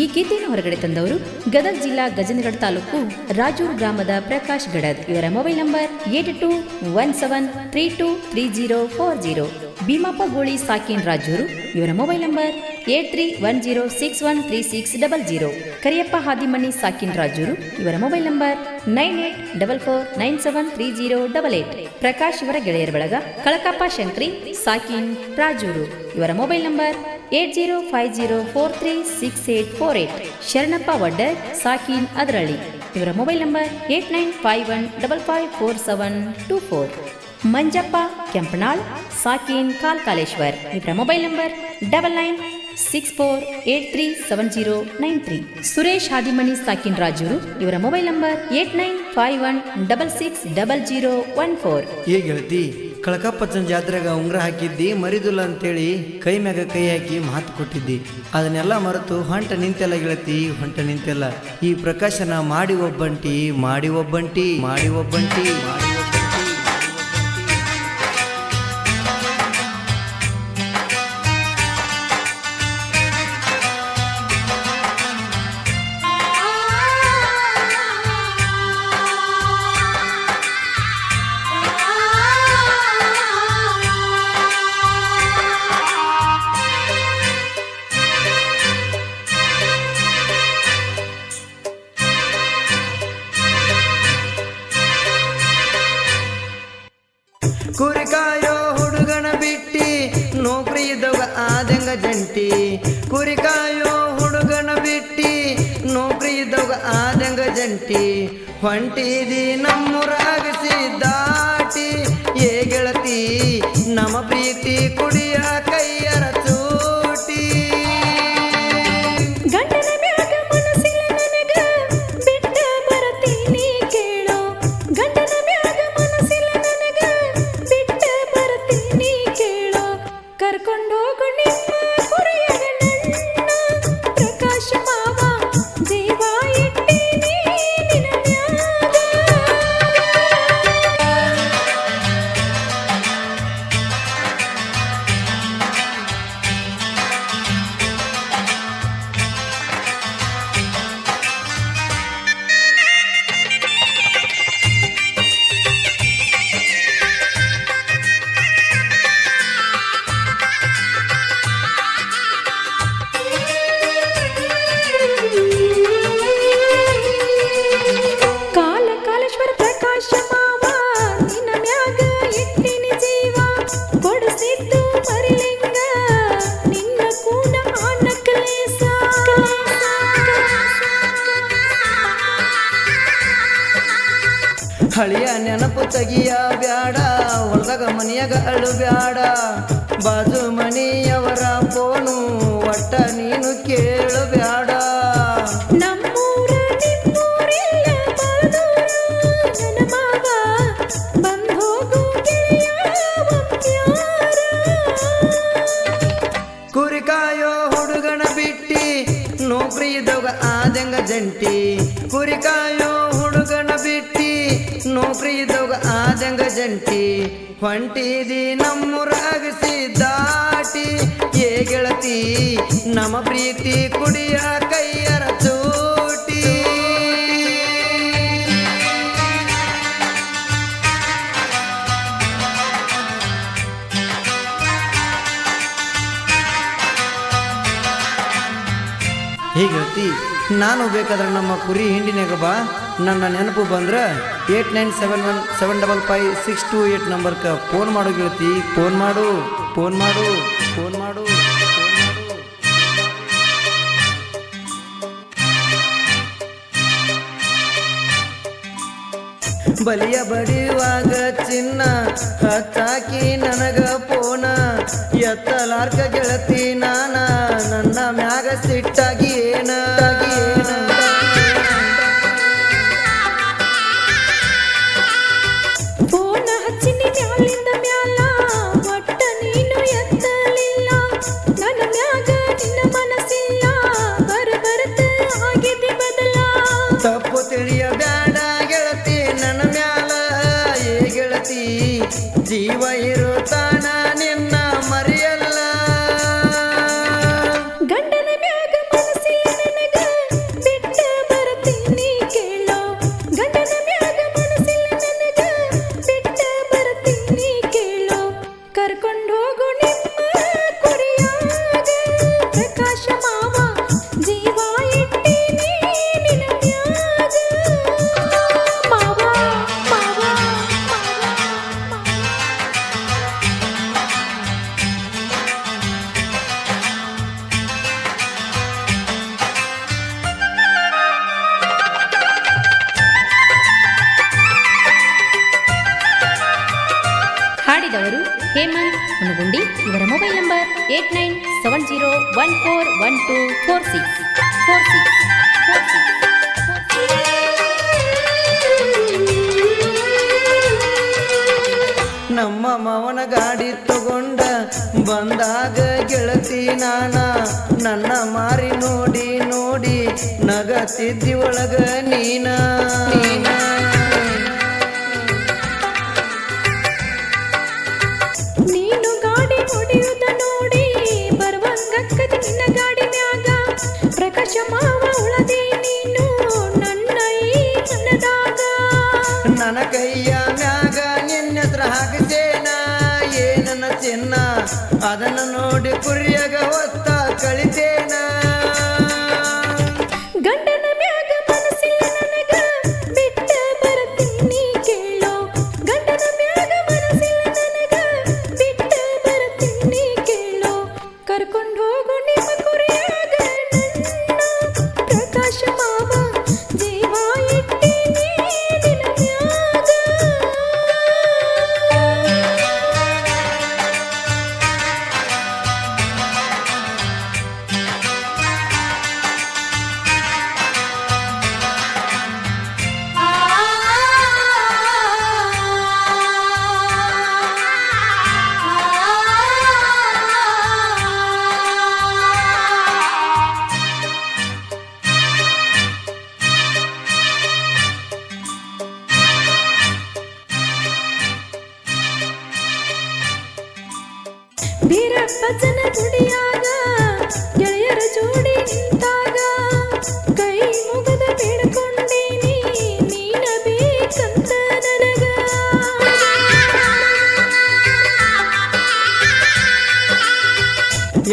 ಈ ಗೀತೆಯನ್ನು ಹೊರಗಡೆ ತಂದವರು ಗದಗ ಜಿಲ್ಲಾ ಗಜನಗಡ ತಾಲೂಕು ರಾಜೂರು ಗ್ರಾಮದ ಪ್ರಕಾಶ್ ಗಡದ್. ಇವರ mobile number eight two one seven three two three zero four zero. Bheemappa Goli ಸಾಕಿನ್ Rajur, ಇವರ mobile number eight three one zero six one three six double zero. Kariyappa Hadimani ಸಾಕಿನ್ Rajur, ಇವರ mobile number nine eight double four nine seven three zero double eight. Prakash ಇವರ ಗೆಳೆಯರ ಬಳಗ ಕಳಕಪ್ಪ ಶಂಕ್ರಿ ಸಾಕಿನ್ ರಾಜೂರು, ಇವರ mobile number eight zero five zero four three six eight four eight. Sharanappa Vaddar, ಸಾಕಿನ್ Adaralli. ಇವರ mobile number eight nine five one double five four seven two four. Manjappa, Kempanal, ಸಾಕಿನ್, Kalkaleshwar. ಇವರ mobile number double nine six four eight three seven zero nine three. Suresh Hadimani ಸಾಕಿನ್ Rajur. ಇವರ mobile number eight nine five one double six double zero one four. ಕಳಕಪ್ಪಚ್ಚನ ಜಾತ್ರೆಗೆ ಉಂಗ್ರ ಹಾಕಿದ್ದಿ, ಮರಿದುಲ್ಲ ಅಂತೇಳಿ ಕೈ ಮ್ಯಾಗ ಕೈ ಹಾಕಿ ಮಾತು ಕೊಟ್ಟಿದ್ದಿ. ಅದನ್ನೆಲ್ಲ ಮರೆತು ಹೊಂಟ ನಿಂತೆಲ್ಲ ಗೆಳತಿ, ಹೊಂಟ ನಿಂತೆಲ್ಲ. ಈ ಪ್ರಕಾಶನ ಮಾಡಿ ಒಬ್ಬಂಟಿ ಮಾಡಿ ಒಬ್ಬಂಟಿ ಮಾಡಿ ಒಬ್ಬಂಟಿ, ಮಾಡಿ ಜಂಟಿ ಕುರಿಕಾಯೋ ಹುಡುಗನ ಬಿಟ್ಟಿ ನೌಕರಿ ಆದಂಗ ಜಂಟಿ ಹೊಂಟಿದಿ ನಮ್ಮೂರಾಗಿಸಿ ಹಳಿಯ ನೆನಪು ತಗಿಯ ಬ್ಯಾಡ, ಹೊಲದಾಗ ಮನೆಯಾಗ ಅಳು ಬ್ಯಾಡ ಬಾಜು ಮನೆಯವರ ಫೋನು, ಒಟ್ಟ ನೀನು ಕೇಳು ಬ್ಯಾಡ ಜಂಟಿ ಹೊಂಟಿದಿ ನಮ್ಮೂರಾಗಿಸಿ ದಾಟಿ ಏ ಗೆಳತಿ ನಮ್ಮ ಪ್ರೀತಿ ಕುಡಿಯ ಕೈಯರ ಚೂಟಿ. ಹೀಗತಿ ನಾನು ಬೇಕಾದ್ರೆ ನಮ್ಮ ಕುರಿ ಹಿಂಡಿನಾಗ ಬಾ. ನನ್ನ ನೆನಪು ಬಂದ್ರೆ eight nine seven one seven double five six two eight ನಂಬರ್ಗೆ ಫೋನ್ ಮಾಡು ಗೆಳತಿ. ಫೋನ್ ಮಾಡು ಫೋನ್ ಮಾಡು ಫೋನ್ ಮಾಡು. ಬಲಿಯ ಬಡಿಯುವಾಗ ಚಿನ್ನ ಹಚ್ಚಾಕಿ ನನಗ ಪೋನ. ಎತ್ತಲಾರ್ಕ ಗೆಳತಿ ನಾನ, ನನ್ನ ಮ್ಯಾಗ ಸಿಟ್ಟಾಗಿ ಏನ. ಗೆಳತಿ ಜೀವ ಇರುತ್ತಾನ ನಿನ್ನ ಮರೆಯಲ್ಲ ಹೇಮಂತ್ ಹುನಗುಂಡಿ ಇವರ mobile number eight nine seven zero one four one two four six four six ನಮ್ಮ ಮಾವನ ಗಾಡಿ ತಗೊಂಡ ಬಂದಾಗ ಗೆಳತಿ ನಾನ, ನನ್ನ ಮಾರಿ ನೋಡಿ ನೋಡಿ ನಗತಿದ್ದಿ ಒಳಗ ನೀನು. ಬರುವಂಗಕ್ಕದ ನಿನ್ನ ಗಾಡಿ ಮ್ಯಾಗ ಪ್ರಕಾಶ ಮಾವ ಉಳದೆ ನೀನು ನನ್ನ ಈ ಮನದಾಗ ನನ್ನ ಕೈಯ ಮ್ಯಾಗ ನಿನ್ನ ಹೆಸ್ರ ಏನನ್ನ ಚಿನ್ನ? ಅದನ್ನ ನೋಡಿ ಕುರಿಯಾಗ ಹೊತ್ತ ಕಳಿತೇನ?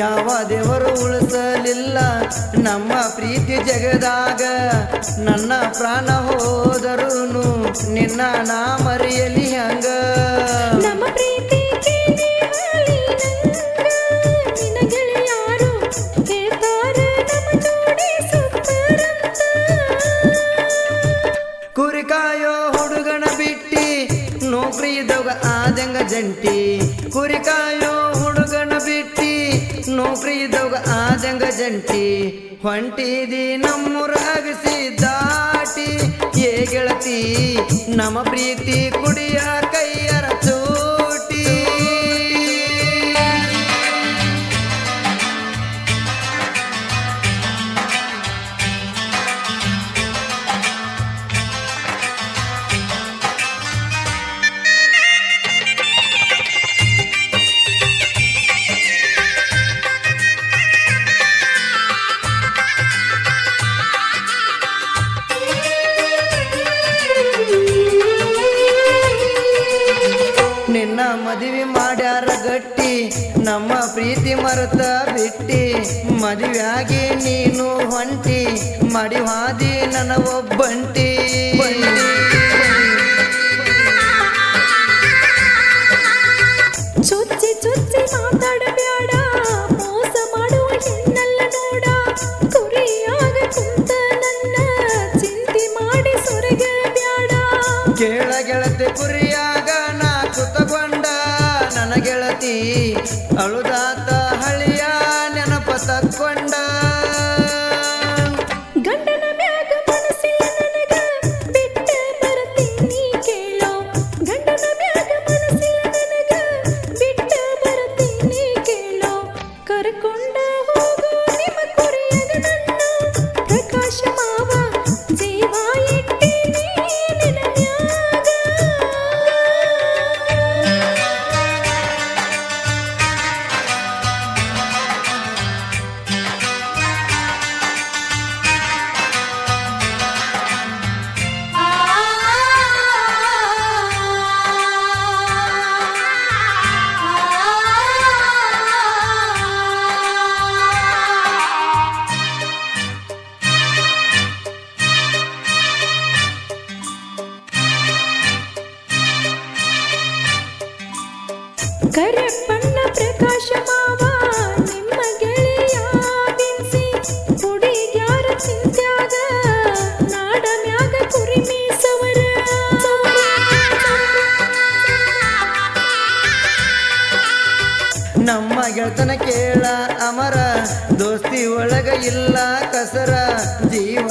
ಯಾವ ದೇವರು ಉಳಿಸಲಿಲ್ಲ. ನಮ್ಮ ಪ್ರೀತಿ ಜಗದಾಗ ನನ್ನ ಪ್ರಾಣ ಹೋದರುನು ನಿನ್ನ ನಾ ಮರೆಯಲಿ ಹಂಗ ಕುರಿಕಾಯೋ ಹುಡುಗನ ಬಿಟ್ಟಿ ನೌಕರಿ ಇದ್ದವಾಗ ಆದಂಗ ಜಂಟಿ. ಕುರಿಕಾಯೋ ಆದಂಗ ಜಂಟಿ ಹೊಂಟಿದಿ ನಮ್ಮೂರ ಅಗಸಿ ದಾಟಿ ಏ ಗೆಳತಿ ನಮ್ಮ ಪ್ರೀತಿ ಕುಡಿಯ ಕೈಯರ ಮದುವೆಯಾಗಿ ನೀನು ಹೊಂಟಿ ಮಡಿವಾದಿ ನನ್ನ ಒಬ್ಬಂಟಿ ಚುಚ್ಚಿ ಚುಚ್ಚಿ ಮಾತಾಡಬೇಡ ಮೋಸ ಮಾಡುವ ಹೆಣ್ಣಲ್ಲ ನೋಡ. ಕುರಿಯಾಗ ಕುಂತ ನನ್ನ ಚಿಂತೆ ಮಾಡಿ ಸೊರಗೆ ಕೇಳ ಗೆಳತಿ ಕುರಿಯಾಗ ನಾ ಕುತಗೊಂಡ ನನ್ನ ಗೆಳತಿ ಅಳುದಾತ ವಚನ ಕೇಳ ಅಮರ ದೋಸ್ತಿ ಒಳಗ ಇಲ್ಲ ಕಸರ ಜೀವ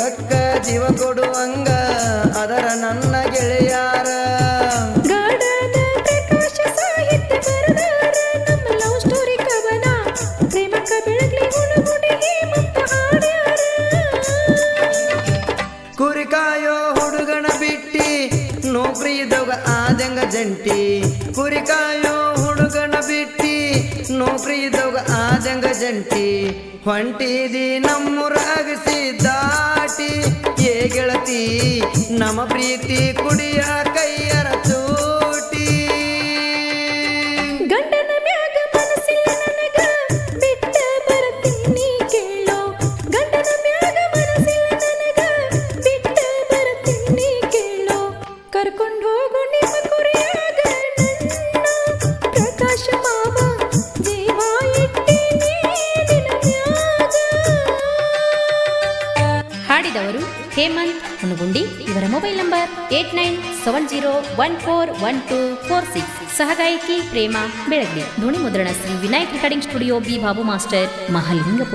ಜಂಟಿ ಹೊಂಟಿದಿ ನಮ್ಮೂರಾಗಿಸಿ ದಾಟಿ ಏ ಗೆಳತಿ ನಮ್ಮ ಪ್ರೀತಿ ಕುಡಿಯ ಕೈಯರ ಚೂಟಿ mobile number eight nine seven zero one four one two four six. ಸಹಗಾಯಕಿ ಪ್ರೇಮ ಬೆಳಗ್ಗೆ ಧ್ವನಿ ಮುದ್ರಣ Shri Vinayak recording studio B Babu master Mahalingapur.